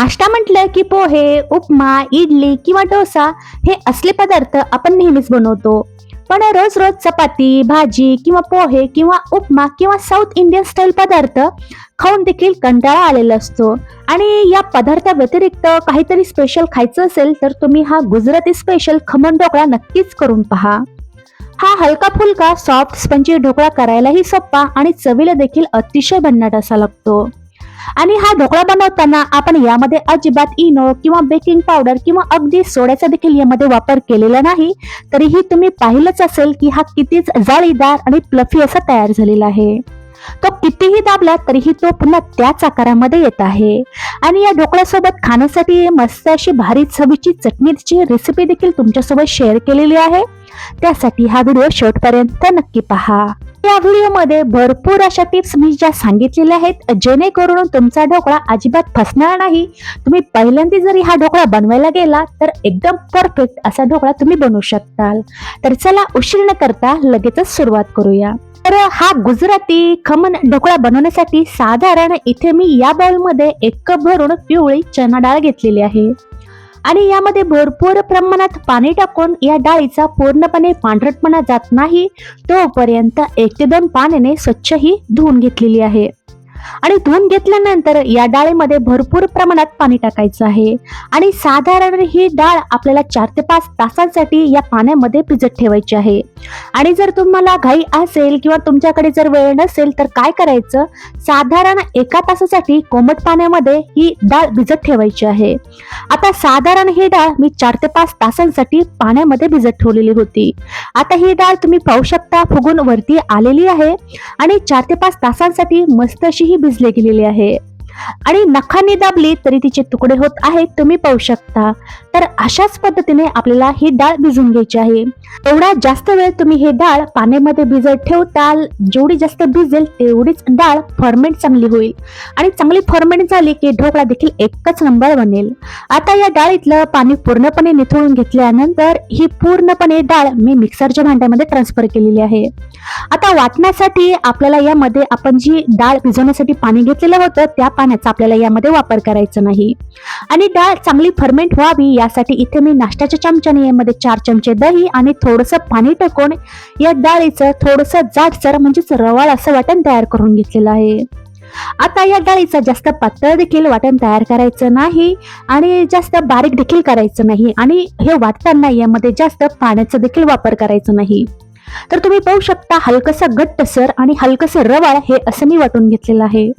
नाश्ता म्हटलं की पोहे उपमा इडली किंवा डोसा हे असले पदार्थ आपण नेहमीच बनवतो. पण रोज रोज चपाती भाजी किंवा पोहे किंवा उपमा किंवा साऊथ इंडियन स्टाईल पदार्थ खाऊन देखील कंटाळा आलेला असतो. आणि या पदार्था व्यतिरिक्त काहीतरी स्पेशल खायचं असेल तर तुम्ही हा गुजराती स्पेशल खमण ढोकळा नक्कीच करून पहा. हा हलका फुलका सॉफ्ट स्पंजी ढोकळा करायलाही सोपा आणि चवीला देखील अतिशय भन्नाट असा लागतो. आणि हा ढोकळा बनवताना आपण यामध्ये अजिबात इनो किंवा बेकिंग पावडर किंवा अगदी सोड्याचा देखील यामध्ये वापर केलेला नाही. तरीही तुम्ही पाहिलंच असेल की हा कितीच जाळीदार आणि प्लफी असा तयार झालेला आहे. तो कितीही दाबला तरीही तो पुन्हा त्याच आकारामध्ये येत आहे. आणि या ढोकळ्यासोबत खाण्यासाठी मस्त अशी भारी चवीची चटणीची रेसिपी देखील तुमच्यासोबत शेअर केलेली आहे. त्यासाठी हा व्हिडिओ शेवटपर्यंत नक्की पहा. या व्हिडिओमध्ये भरपूर अशा टिप्स मी ज्या सांगितलेल्या आहेत जेणेकरून तुमचा ढोकळा अजिबात फसणार नाही. तुम्ही पहिल्यांदा जरी हा ढोकळा बनवायला गेला तर एकदम परफेक्ट असा ढोकळा तुम्ही बनवू शकताल. तर चला उशीर न करता लगेचच सुरुवात करूया. तर हा गुजराती खमन ढोकळा बनवण्यासाठी साधारण इथे मी या बाउलमध्ये एक कप भरून पिवळी चना डाळ घेतलेली आहे. आणि यामध्ये भरपूर प्रमाणात पाणी टाकून या डाळीचा पूर्णपणे पांढरटपणा जात नाही तोपर्यंत एक ते दोन पाण्याने स्वच्छ ही धुवून घेतलेली आहे. आणि धुवून घेतल्यानंतर या डाळीमध्ये भरपूर प्रमाणात पाणी टाकायचं आहे. आणि साधारण ही डाळ आपल्याला चार ते पाच तासांसाठी या पाण्यामध्ये भिजत ठेवायची आहे. आणि जर तुम्हाला घाई असेल किंवा तुमच्याकडे जर वेळ नसेल तर काय करायचं? साधारण एका तासासाठी कोमट पाण्यामध्ये ही डाळ भिजत ठेवायची आहे. आता साधारण ही डाळ मी चार ते पाच तासांसाठी पाण्यामध्ये भिजत ठेवलेली होती. आता ही डाळ तुम्ही पाहू शकता फुगून वरती आलेली आहे. आणि चार ते पाच तासांसाठी मस्त अशी भिजले गेलेले आहे. आणि नखाने दाबली तरी तिचे तुकडे होत आहेत तुम्ही पाहू शकता. तर अशाच पद्धतीने आपल्याला ही डाळ भिजून घ्यायची आहे. एवढा जास्त वेळ तुम्ही हे डाळ पाण्यामध्ये भिजत ठेवताल जेवढी जास्त भिजेल तेवढीच डाळ फॉर्मेंट चांगली होईल. आणि चांगली फॉर्मेंट झाली की ढोकळा देखील एकच नंबर बनेल. आता या डाळीतलं पाणी पूर्णपणे निथळून घेतल्यानंतर ही पूर्णपणे डाळ मी मिक्सरच्या भांड्यामध्ये ट्रान्सफर केलेली आहे. आता वाटण्यासाठी आपल्याला यामध्ये आपण जी डाळ भिजवण्यासाठी पाणी घेतलेलं होतं त्या पाणी पाण्याचा आपल्याला यामध्ये वापर करायचा नाही. आणि डाळ चांगली फर्मेंट व्हावी यासाठी इथे मी नाश्त्याच्या चमच्याने यामध्ये चार चमचे दही आणि थोडंसं पाणी टाकून या डाळीचं थोडंसं जाडसर म्हणजेच रवाळ असं वाटण तयार करून घेतलेलं आहे. आता या डाळीचं जास्त पातळ देखील वाटण तयार करायचं नाही आणि जास्त बारीक देखील करायचं नाही आणि हे वाटताना यामध्ये जास्त पाण्याचा देखील वापर करायचा नाही. तर तुम्ही पाहू शकता हलकसा घट्टसर आणि हलकसं रवाळ हे असं मी वाटून घेतलेलं आहे.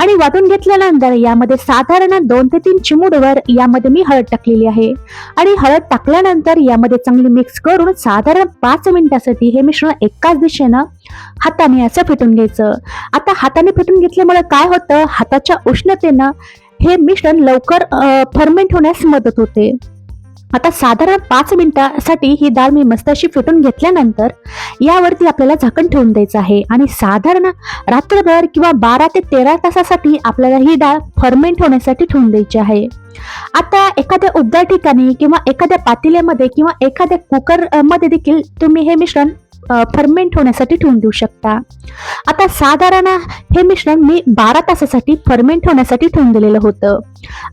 आणि वाटून घेतल्यानंतर यामध्ये साधारण दोन ते तीन चिमूडवर यामध्ये मी हळद टाकलेली आहे. आणि हळद टाकल्यानंतर यामध्ये चांगली मिक्स करून साधारण पाच मिनिटासाठी हे मिश्रण एकाच दिशेनं हाताने असं फेटून घ्यायचं. आता हाताने फेटून घेतल्यामुळे काय होतं? हाताच्या उष्णतेनं हे मिश्रण लवकर फर्मेंट होण्यास मदत होते. आता साधारण पाच मिनिटासाठी ही डाळ मी मस्त अशी फेटून घेतल्यानंतर यावरती आपल्याला झाकण ठेवून द्यायचं आहे. आणि साधारण रात्रभर किंवा बारा ते तेरा तासासाठी आपल्याला ही डाळ फर्मेंट होण्यासाठी ठेवून द्यायची आहे. आता एखाद्या उबदार ठिकाणी किंवा एखाद्या पातेल्यामध्ये किंवा एखाद्या कुकरमध्ये देखील तुम्ही हे मिश्रण फर्मेंट होण्यासाठी ठेवून देऊ शकता. आता साधारण हे मिश्रण मी बारा तासासाठी फर्मेंट होण्यासाठी ठेवून दिलेलं होतं.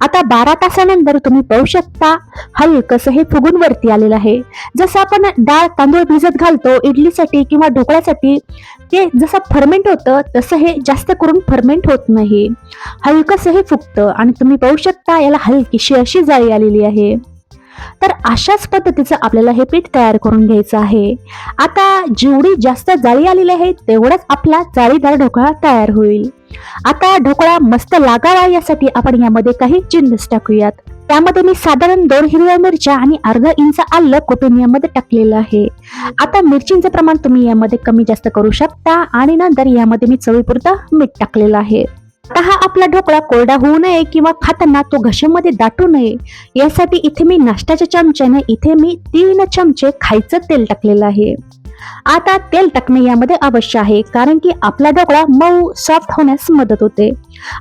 आता बारा तासानंतर तुम्ही पाहू शकता हलकस हे फुगून वरती आलेलं आहे. जसं आपण डाळ तांदूळ भिजत घालतो इडलीसाठी किंवा ढोकळ्यासाठी ते जसं फर्मेंट होतं तसं हे जास्त करून फर्मेंट होत नाही. हलकस हे फुगतं आणि तुम्ही पाहू शकता याला हलकीशी अशी जाळी आलेली आहे. तर अशाच पद्धतीचं आपल्याला हे पीठ तयार करून घ्यायचं आहे. आता जेवढी जास्त जाळी आलेली आहे तेवढाच आपला जाळीदार ढोकळा तयार होईल. आता ढोकळा मस्त लागावा यासाठी आपण यामध्ये काही जिन्नस टाकूयात. त्यामध्ये मी साधारण दोन हिरव्या मिरच्या आणि अर्धा इंच आलं कुटून यामध्ये टाकलेलं आहे. आता मिरचींचं प्रमाण तुम्ही यामध्ये कमी जास्त करू शकता आणि नंतर यामध्ये मी चवीपुरतं मीठ टाकलेलं आहे. आता हा आपला ढोकळा कोरडा होऊ नये किंवा खाताना तो घशामध्ये दाटू नये. यासाठी इथे मी नाश्त्याच्या चमच्याने इथे मी तीन चमचे खायचं तेल टाकलेलं आहे. आता तेल टाकणे यामध्ये अवश्य आहे कारण की आपला ढोकळा मऊ सॉफ्ट होण्यास मदत होते.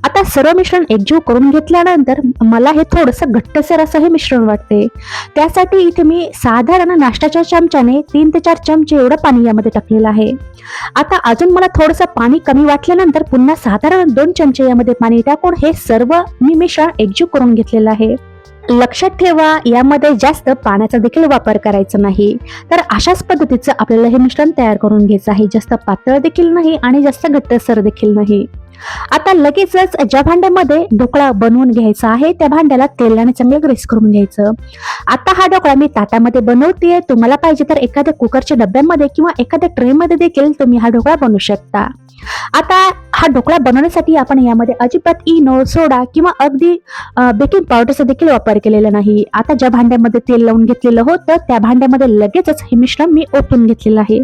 आता सर्व मिश्रण एकजीव करून घेतल्यानंतर मला हे थोडंसं घट्टसर असं हे मिश्रण वाटते. त्यासाठी इथे मी साधारण नाश्त्याच्या चमच्याने तीन ते चार चमचे एवढं पाणी यामध्ये टाकलेलं आहे. आता अजून मला थोडंसं पाणी कमी वाटल्यानंतर पुन्हा साधारण दोन चमचे यामध्ये पाणी टाकून हे सर्व मी मिश्रण एकजीव करून घेतलेलं आहे. लक्षात ठेवा यामध्ये जास्त पाण्याचा देखील वापर करायचा नाही. तर अशाच पद्धतीचं आपल्याला हे मिश्रण तयार करून घ्यायचं आहे. जास्त पातळ देखील नाही आणि जास्त घट्टसर देखील नाही. आता लगेचच ज्या भांड्यामध्ये ढोकळा बनवून घ्यायचा आहे त्या भांड्याला तेलाने चांगलं ग्रेस करून घ्यायचं. आता हा ढोकळा मी ताटामध्ये बनवते. तुम्हाला पाहिजे तर एखाद्या कुकरच्या डब्यामध्ये किंवा एखाद्या ट्रेमध्ये देखील तुम्ही हा ढोकळा बनवू शकता. आता हा ढोकळा बनवण्यासाठी आपण यामध्ये अजिबात इनो सोडा किंवा अगदी बेकिंग पावडरचा देखील वापर केलेला नाही. आता ज्या भांड्यामध्ये तेल लावून घेतलेलं होतं त्या भांड्यामध्ये लगेचच हे मिश्रण मी ओतून घेतलेलं आहे.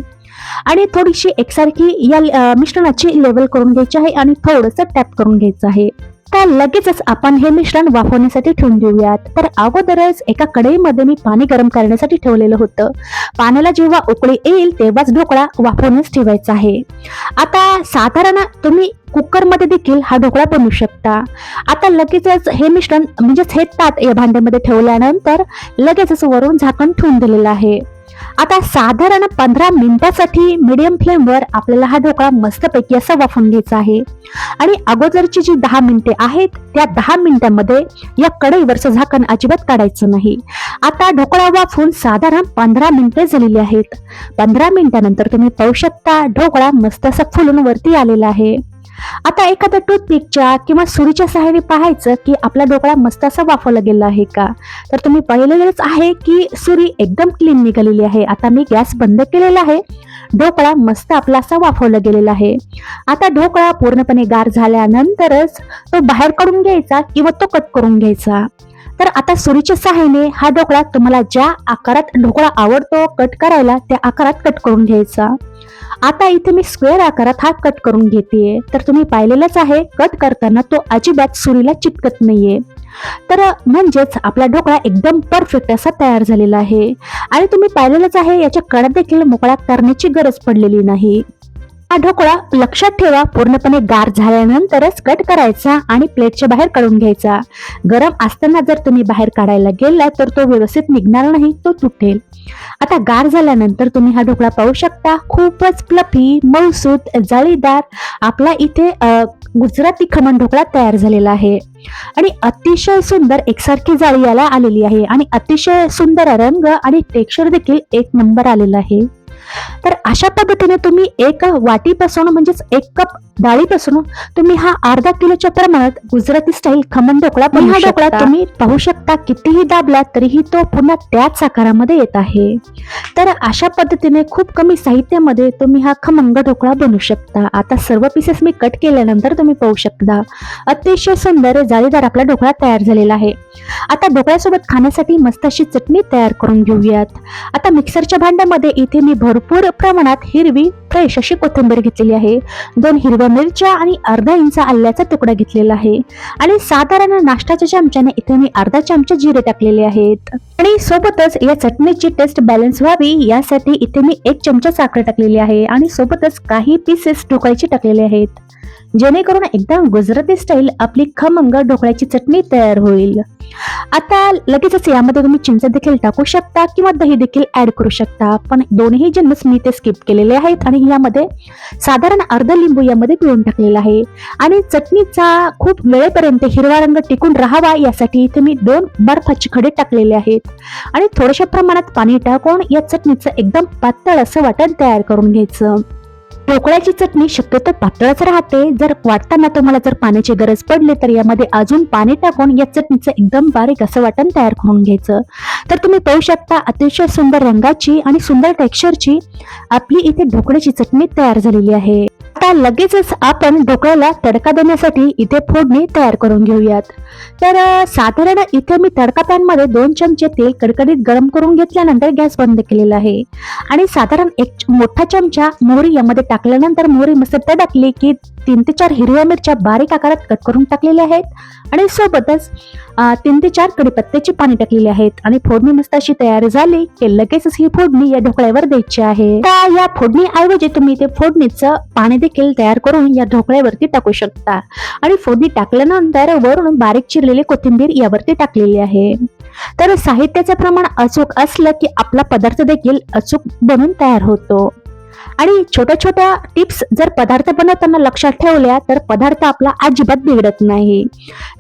आणि थोडीशी एकसारखी या मिश्रणाची लेवल करून घ्यायची आहे आणि थोडंसं टॅप करून घ्यायचं आहे. तर लगेचच आपण हे मिश्रण वाफवण्यासाठी ठेवून देऊयात तर अगोदरच एका कढईमध्ये मी पाणी गरम करण्यासाठी ठेवलेलं होतं. पाण्याला जेव्हा उकळी येईल तेव्हाच ढोकळा वाफवण्यास ठेवायचा आहे. आता साधारण तुम्ही कुकरमध्ये देखील हा ढोकळा बनवू शकता. आता लगेचच हे मिश्रण म्हणजेच हे ताट या भांड्यामध्ये ठेवल्यानंतर लगेचच वरून झाकण ठेवून दिलेलं आहे. आता साधारण पंधरा मिनिटासाठी मीडियम फ्लेमवर आपल्याला हा ढोकळा मस्तपैकी असा वाफून घ्यायचा आहे. आणि अगोदरची जी दहा मिनिटे आहेत त्या दहा मिनिटांमध्ये या कढईवरचं झाकण अजिबात काढायचं नाही. आता ढोकळा वाफून साधारण पंधरा मिनिटे झालेली आहेत. पंधरा मिनिटानंतर तुम्ही पाहू शकता ढोकळा मस्त असा फुलून वरती आलेला आहे. आता एखाद्या टूथपिकच्या किंवा सुरीच्या सहाय्याने पाहायचं की आपला ढोकळा मस्त असा वाफवला गेला आहे का? तर तुम्ही पाहिलेलंच आहे की सुरी एकदम क्लीन निघालेली आहे. आता मी गॅस बंद केलेला आहे. ढोकळा मस्त आपला असा वाफवला गेलेला आहे. आता ढोकळा पूर्णपणे गार झाल्यानंतरच तो बाहेर काढून घ्यायचा किंवा तो कट करून घ्यायचा. तर आता सुरीच्या सहाय्याने हा ढोकळा तुम्हाला ज्या आकारात ढोकळा आवडतो कट करायला त्या आकारात कट करून घ्यायचा. आता इथे मी स्क्वेअर आकारात हा कट करून घेते. तर तुम्ही पाहिलेलंच आहे कट करताना तो अजिबात सुरीला चिटकत नाहीये. तर म्हणजेच आपला ढोकळा एकदम परफेक्ट असा तयार झालेला आहे. आणि तुम्ही पाहिलेलंच आहे याच्या कडा देखील मोकळा करण्याची गरज पडलेली नाही. हा ढोकळा लक्षात ठेवा. पूर्णपणे गार झाल्यानंतरच कट करायचा आणि प्लेटच्या बाहेर काढून घ्यायचा. गरम असताना जर तुम्ही बाहेर काढायला गेला तर तो व्यवस्थित निघणार नाही तो तुटेल. आता गार झाल्यानंतर तुम्ही हा ढोकळा पाहू शकता. खूपच प्लफी मऊसूत जाळीदार. आपला इथे गुजराती खमण ढोकळा तयार झालेला आहे. आणि अतिशय सुंदर एकसारखी जाळी याला आलेली आहे. आणि अतिशय सुंदर रंग आणि टेक्स्चर देखील एक नंबर आलेला आहे. तर अशा पद्धतीने तुम्ही एक वाटीपासून म्हणजेच एक कप डाळीपासून तुम्ही हा अर्धा किलोच्या प्रमाणात गुजराती स्टाईल खमण ढोकळा पण हा ढोकळा तुम्ही पाहू शकता कितीही दाबला तरीही तो पुन्हा त्याच आकारामध्ये येत आहे. तर अशा पद्धतीने खूप कमी साहित्यामध्ये तुम्ही हा खमंग ढोकळा बनवू शकता. आता सर्व पीसेस मी कट केल्यानंतर तुम्ही पाहू शकता. अतिशय सुंदर जाळीदार आपला ढोकळा तयार झालेला आहे. आता ढोकळ्यासोबत खाण्यासाठी मस्त अशी चटणी तयार करून घेऊयात. आता मिक्सरच्या भांड्यामध्ये इथे मी भरपूर प्रमाणात हिरवी फ्रेश अशी कोथिंबीर घेतलेली आहे. दोन हिरव्या मिरच्या आणि अर्धा इंच आल्याचा तुकडा घेतलेला आहे. आणि साधारण नाश्त्याच्या चमच्याने इथे मी अर्धा चमचा जिरे टाकलेले आहेत. आणि सोबतच या चटणीची टेस्ट बॅलन्स व्हावी यासाठी इथे मी एक चमचा साखर टाकलेली आहे. आणि सोबतच काही पीसेस ढोकळ्याचे टाकलेले आहेत. जेणेकरून एकदम गुजराती स्टाईल आपली खमंग ढोकळ्याची चटणी तयार होईल. आता लगेचच यामध्ये तुम्ही चिंच देखील टाकू शकता किंवा दही देखील ऍड करू शकता. पण दोन्ही जिन्नस मी ते स्किप केलेले आहेत आणि यामध्ये साधारण अर्ध लिंबू यामध्ये पिळून टाकलेला आहे. आणि चटणीचा खूप वेळेपर्यंत हिरवा रंग टिकून राहावा यासाठी इथे मी दोन बर्फाचे खडे टाकलेले आहेत. आणि थोड्याशा प्रमाणात पाणी टाकून या चटणीचं एकदम पातळ असं वाटण तयार करून घ्यायचं. ढोकळ्याची चटणी शक्यतो पातळच राहते. जर वाटताना तुम्हाला जर पाण्याची गरज पडली तर यामध्ये अजून पाणी टाकून या चटणीचं एकदम बारीक असं वाटण तयार करून घ्यायचं. तर तुम्ही पाहू शकता अतिशय सुंदर रंगाची आणि सुंदर टेक्स्चरची आपली इथे ढोकळ्याची चटणी तयार झालेली आहे. आता लगेचच आपण ढोकळ्याला तडका देण्यासाठी इथे फोडणी तयार करून घेऊयात. तर साधारण इथे मी तडका पॅनमध्ये दोन चमचे तेल कडकडीत गरम करून घेतल्यानंतर गॅस बंद केलेला आहे. आणि साधारण एक मोठा चमचा मोहरी यामध्ये टाकल्यानंतर मोहरी मस्त तडकली की तीन ते चार हिरव्या मिरच्या बारीक आकारात कट करून टाकलेल्या आहेत. आणि सोबतच तीन ते चार कडीपत्त्याची पाणी टाकलेली आहेत. आणि फोडणी मस्त अशी तयार झाली की लगेचच ही फोडणी या ढोकळ्यावर द्यायची आहे. तर या फोडणी ऐवजी तुम्ही ते फोडणीचं पाणी देखील तयार करून या ढोकळ्यावरती टाकू शकता. आणि फोडणी टाकल्यानंतर वरून बारीक बारीक चिरलेली कोथिंबीर यावरती टाकलेली आहे. तर साहित्याचं प्रमाण अचूक असलं की आपला पदार्थ देखील अचूक बनून तयार होतो. आणि छोट्या छोट्या टिप्स जर पदार्थ बनवताना लक्षात ठेवल्या तर पदार्थ आपला अजिबात बिघडत नाही.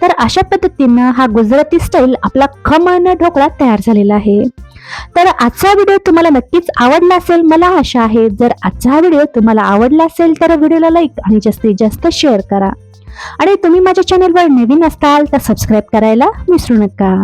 तर अशा पद्धतीनं हा गुजराती स्टाईल आपला खमण ढोकळा तयार झालेला आहे. तर आजचा व्हिडिओ तुम्हाला नक्कीच आवडला असेल मला आशा आहे. जर आजचा हा व्हिडिओ तुम्हाला आवडला असेल तर व्हिडिओला लाईक आणि जास्तीत जास्त शेअर करा. आणि तुम्ही माझ्या चॅनलवर नवीन असाल तर सबस्क्राईब करायला विसरू नका.